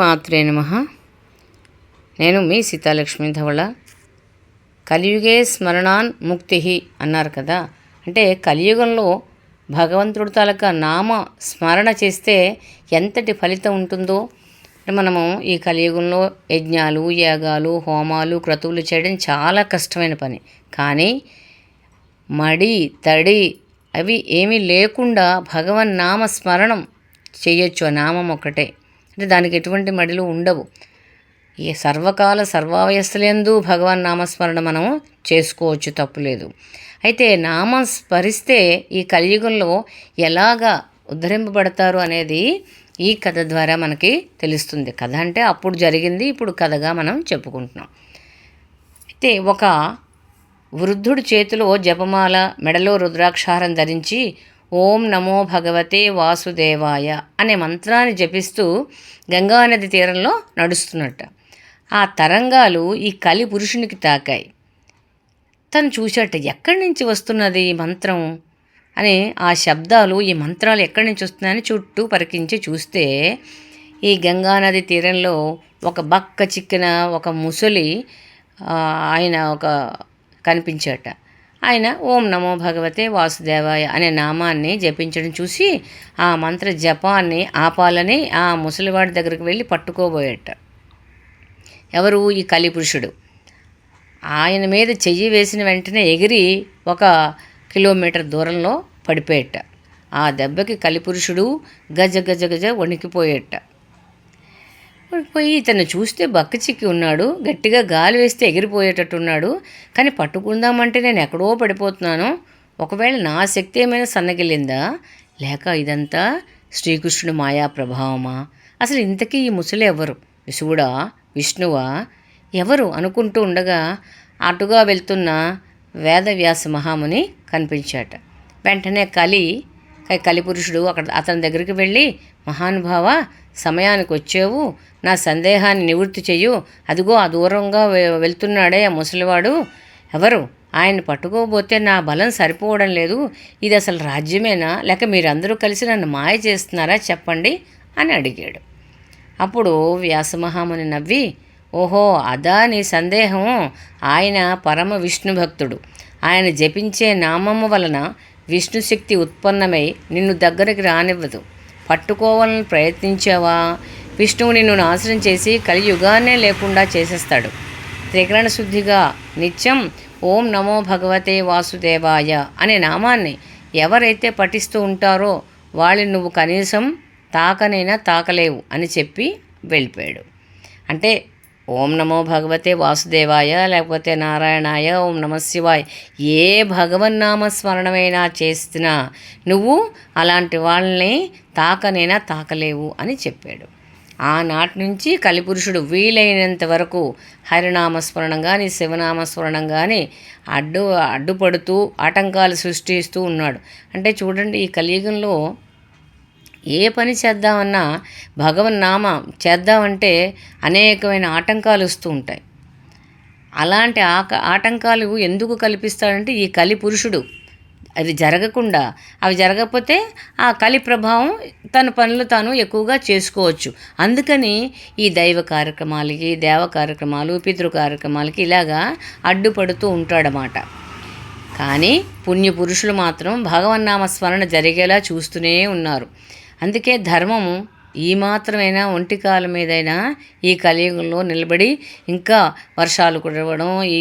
మాత్రే నమ. నేను మీ సీతాలక్ష్మి ధవళ. కలియుగే స్మరణాన్ ముక్తి అన్నారు కదా. అంటే కలియుగంలో భగవంతుడు తాలూకా నామ స్మరణ చేస్తే ఎంతటి ఫలితం ఉంటుందో. అంటే మనము ఈ కలియుగంలో యజ్ఞాలు యాగాలు హోమాలు క్రతువులు చేయడం చాలా కష్టమైన పని. కానీ మడి తడి అవి ఏమీ లేకుండా భగవన్ నామ స్మరణం చేయొచ్చు. ఆ నామం ఒక్కటే. అంటే దానికి ఎటువంటి మడిలు ఉండవు. ఈ సర్వకాల సర్వావయస్సులందు భగవాన్ నామస్మరణ మనం చేసుకోవచ్చు తప్పులేదు అయితే నామం స్మరిస్తే ఈ కలియుగంలో ఎలాగా ఉద్ధరింపబడతారు అనేది ఈ కథ ద్వారా మనకి తెలుస్తుంది. కథ అంటే అప్పుడు జరిగింది ఇప్పుడు కథగా మనం చెప్పుకుంటున్నాం. అయితే ఒక వృద్ధుడి చేతిలో జపమాల మెడలో రుద్రాక్షారం ధరించి ఓం నమో భగవతే వాసుదేవాయ అనే మంత్రాన్ని జపిస్తూ గంగానది తీరంలో నడుస్తున్నట్ట. ఆ తరంగాలు ఈ కలి పురుషునికి తాకాయి. తను చూశాట ఎక్కడి నుంచి వస్తున్నది ఈ మంత్రం? అని ఆ శబ్దాలు ఈ మంత్రాలు ఎక్కడి నుంచి వస్తున్నాయని చుట్టూ పరికించి చూస్తే ఈ గంగానది తీరంలో ఒక బక్క చిక్కిన ఒక ముసలి ఆయన ఒక కనిపించాట. ఆయన ఓం నమో భగవతే వాసుదేవాయ అనే నామాన్ని జపించడం చూసి ఆ మంత్ర జపాన్ని ఆపాలని ఆ ముసలివాడి దగ్గరికి వెళ్ళి పట్టుకోబోయేట. ఎవరు ఈ కలిపురుషుడు ఆయన మీద చెయ్యి వేసిన వెంటనే ఎగిరి ఒక కిలోమీటర్ దూరంలో పడిపోయేట. ఆ దెబ్బకి కలిపురుషుడు గజ గజ గజ వణికిపోయేట. పోయి ఇతను చూస్తే బక్క చిక్కి ఉన్నాడు గట్టిగా గాలి వేస్తే ఎగిరిపోయేటట్టున్నాడు. కానీ పట్టుకుందామంటే నేను ఎక్కడో పడిపోతున్నాను. ఒకవేళ నా శక్తి ఏమైనా సన్నగిల్లిందా? లేక ఇదంతా శ్రీకృష్ణుడు మాయా ప్రభావమా? అసలు ఇంతకీ ఈ ముసలి ఎవరు? విశువుడా విష్ణువా? ఎవరు? అనుకుంటూ ఉండగా అటుగా వెళ్తున్న వేదవ్యాస మహాముని కనిపించాట. వెంటనే కలి కలిపురుషుడు అక్కడ అతని దగ్గరికి వెళ్ళి మహానుభావ సమయానికి వచ్చావు నా సందేహాన్ని నివృత్తి చెయ్యు. అదిగో ఆ దూరంగా వె- వెళ్తున్నాడే ఆ ముసలివాడు. ఎవరు? ఆయన పట్టుకోబోతే నా బలం సరిపోవడం లేదు. ఇది అసలు రాజ్యమేనా? లేక మీరందరూ కలిసి నన్ను మాయ చేస్తున్నారా చెప్పండి అని అడిగాడు. అప్పుడు వ్యాసమహాముని నవ్వి ఓహో అదా నీ సందేహం. ఆయన పరమ విష్ణు భక్తుడు ఆయన జపించే నామము వలన విష్ణుశక్తి ఉత్పన్నమై నిన్ను దగ్గరికి రానివ్వదు. పట్టుకోవాలని ప్రయత్నించావా? విష్ణువు నిన్ను నాశనం చేసి కలియుగాన్నే లేకుండా చేసేస్తాడు. త్రికరణ శుద్ధిగా నిత్యం ఓం నమో భగవతే వాసుదేవాయ అనే నామాన్ని ఎవరైతే పఠిస్తూ ఉంటారో వాళ్ళని నువ్వు కనీసం తాకనైనా తాకలేవు అని చెప్పి వెళ్ళిపోయాడు. అంటే ఓం నమో భగవతే వాసుదేవాయ లేకపోతే నారాయణాయ ఓం నమ శివాయ. ఏ భగవన్నామ స్మరణమైనా చేసినా నువ్వు అలాంటి వాళ్ళని తాకనైనా తాకలేవు అని చెప్పాడు. ఆనాటి నుంచి కలిపురుషుడు వీలైనంత వరకు హరినామస్మరణం కానీ శివనామస్మరణం కానీ అడ్డు అడ్డుపడుతూ ఆటంకాలు సృష్టిస్తూ ఉన్నాడు. అంటే చూడండి ఈ కలియుగంలో ఏ పని చేద్దామన్నా భగవన్ నామ చేద్దామంటే అనేకమైన ఆటంకాలు వస్తూ ఉంటాయి. అలాంటి ఆక ఆటంకాలు ఎందుకు కల్పిస్తాడంటే ఈ కలి పురుషుడు. అది జరగకుండా అవి జరగకపోతే ఆ కలి ప్రభావం తన పనులు తాను ఎక్కువగా చేసుకోవచ్చు. అందుకని ఈ దైవ కార్యక్రమాలకి దేవ కార్యక్రమాలు పితృ కార్యక్రమాలకి ఇలాగా అడ్డుపడుతూ ఉంటాడనమాట కానీ పుణ్య పురుషులు మాత్రం భగవన్నామ స్మరణ జరిగేలా చూస్తూనే ఉన్నారు. అందుకే ధర్మము ఈ మాత్రమైనా ఒంటి కాలం మీదైనా ఈ కలియుగంలో నిలబడి ఇంకా వర్షాలు కురవడం ఈ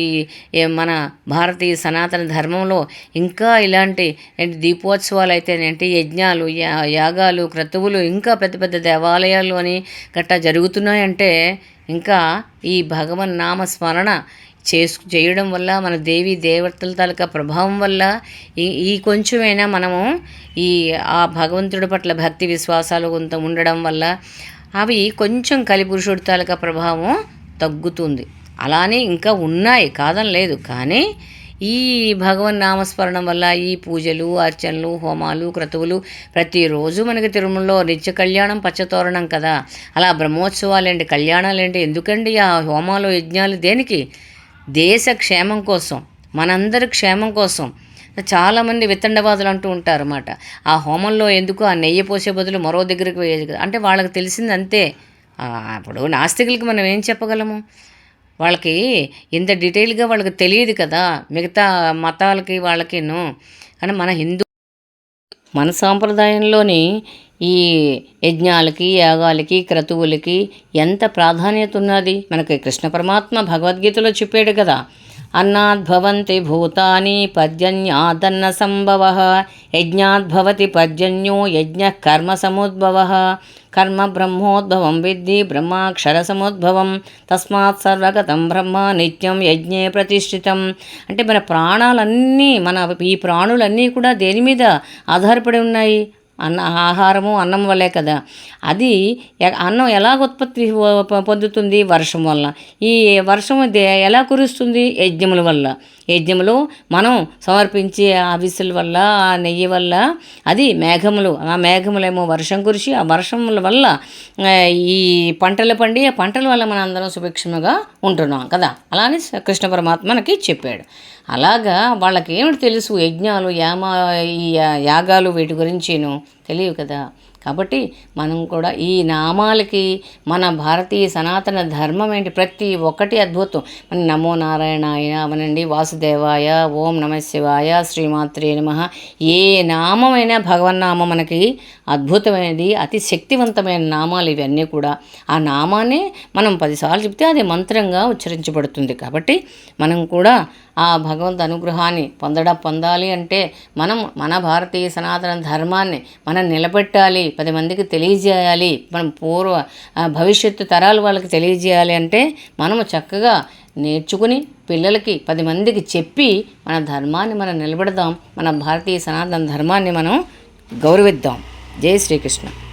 మన భారతీయ సనాతన ధర్మంలో ఇంకా ఇలాంటి ఏంటి దీపోత్సవాలు అయితేనేంటి యజ్ఞాలు యా యాగాలు క్రతువులు ఇంకా పెద్ద పెద్ద దేవాలయాలు అని గట్టా జరుగుతున్నాయంటే ఇంకా ఈ భగవన్ నామ స్మరణ చేసు చేయడం వల్ల మన దేవి దేవతల తాలూకా ప్రభావం వల్ల ఈ ఈ కొంచెమైనా మనము ఈ ఆ భగవంతుడి పట్ల భక్తి విశ్వాసాలు కొంత ఉండడం వల్ల అవి కొంచెం కలిపురుషుడి తాలూకా ప్రభావం తగ్గుతుంది. అలానే ఇంకా ఉన్నాయి కాదని లేదు. కానీ ఈ భగవన్ నామస్మరణం వల్ల ఈ పూజలు అర్చనలు హోమాలు క్రతువులు ప్రతిరోజు మనకి తిరుమలలో నిత్య కళ్యాణం పచ్చతోరణం కదా. అలా బ్రహ్మోత్సవాలేంటి కళ్యాణాలేంటి ఎందుకండి ఆ హోమాలు యజ్ఞాలు దేనికి? దేశ క్షేమం కోసం మనందరి క్షేమం కోసం చాలామంది వితండవాదులు అంటూ ఉంటారు అన్నమాట ఆ హోమంలో ఎందుకు ఆ నెయ్యి పోసే బదులు మరో దగ్గరికి పోయేది కదా? అంటే వాళ్ళకి తెలిసింది అంతే. అప్పుడు నాస్తికులకి మనం ఏం చెప్పగలము? వాళ్ళకి ఇంత డీటెయిల్గా వాళ్ళకి తెలియదు కదా మిగతా మతాలకి వాళ్ళకిను. కానీ మన హిందూ మన సాంప్రదాయంలోని ఈ యజ్ఞాలకి యాగాలకి క్రతువులకి ఎంత ప్రాధాన్యత ఉన్నది మనకి కృష్ణ పరమాత్మ భగవద్గీతలో చెప్పాడు కదా అన్నాద్భవంతి భూతాని పర్జన్యాదన్న సంభవ యజ్ఞాద్భవతి పర్జన్యో యజ్ఞ కర్మ సముద్భవ కర్మ బ్రహ్మోద్భవం విద్ధి బ్రహ్మాక్షర సముద్భవం తస్మాత్ సర్వగతం బ్రహ్మ నిత్యం యజ్ఞే ప్రతిష్ఠితం. అంటే మన ప్రాణాలన్నీ మన ఈ ప్రాణులన్నీ కూడా దేని మీద ఆధారపడి ఉన్నాయి? అన్న ఆహారము అన్నం వల్లే కదా. అది అన్నం ఎలా ఉత్పత్తి పొందుతుంది? వర్షం వల్ల. ఈ వర్షం దే- ఎలా కురుస్తుంది? యజ్ఞముల వల్ల. యజ్ఞములు మనం సమర్పించే ఆ విసుల వల్ల ఆ నెయ్యి వల్ల అది మేఘములు ఆ మేఘములేమో వర్షం కురిసి ఆ వర్షముల వల్ల ఈ పంటలు పండి ఆ పంటల వల్ల మనం అందరం సుభిక్షముగా ఉంటున్నాం కదా. అలానే కృష్ణ పరమాత్మ మనకి చెప్పాడు. అలాగా వాళ్ళకి ఏమిటి తెలుసు? యజ్ఞాలు యామ ఈ యా- యాగాలు వీటి గురించిను తెలియవు కదా. కాబట్టి మనం కూడా ఈ నామాలకి మన భారతీయ సనాతన ధర్మం ఏంటి ప్రతి ఒక్కటి అద్భుతం. మన నమో నారాయణాయ అవనండి వాసుదేవాయ ఓం నమ శివాయ శ్రీమాత్రే నమ. ఏ నామమైనా భగవన్నామం మనకి అద్భుతమైనది అతి శక్తివంతమైన నామాలు ఇవన్నీ కూడా. ఆ నామాన్ని మనం పదిసార్లు చెప్తే అది మంత్రంగా ఉచ్చరించబడుతుంది. కాబట్టి మనం కూడా ఆ భగవంతు అనుగ్రహాన్ని పొందడం పొందాలి అంటే మనం మన భారతీయ సనాతన ధర్మాన్ని మనం నిలబెట్టాలి పది మందికి తెలియజేయాలి మనం పూర్వ భవిష్యత్తు తరాలు వాళ్ళకి తెలియజేయాలి అంటే మనము చక్కగా నేర్చుకుని పిల్లలకి పది మందికి చెప్పి మన ధర్మాన్ని మనం నిలబెడదాం మన భారతీయ సనాతన ధర్మాన్ని మనం గౌరవిద్దాం. జై శ్రీకృష్ణ.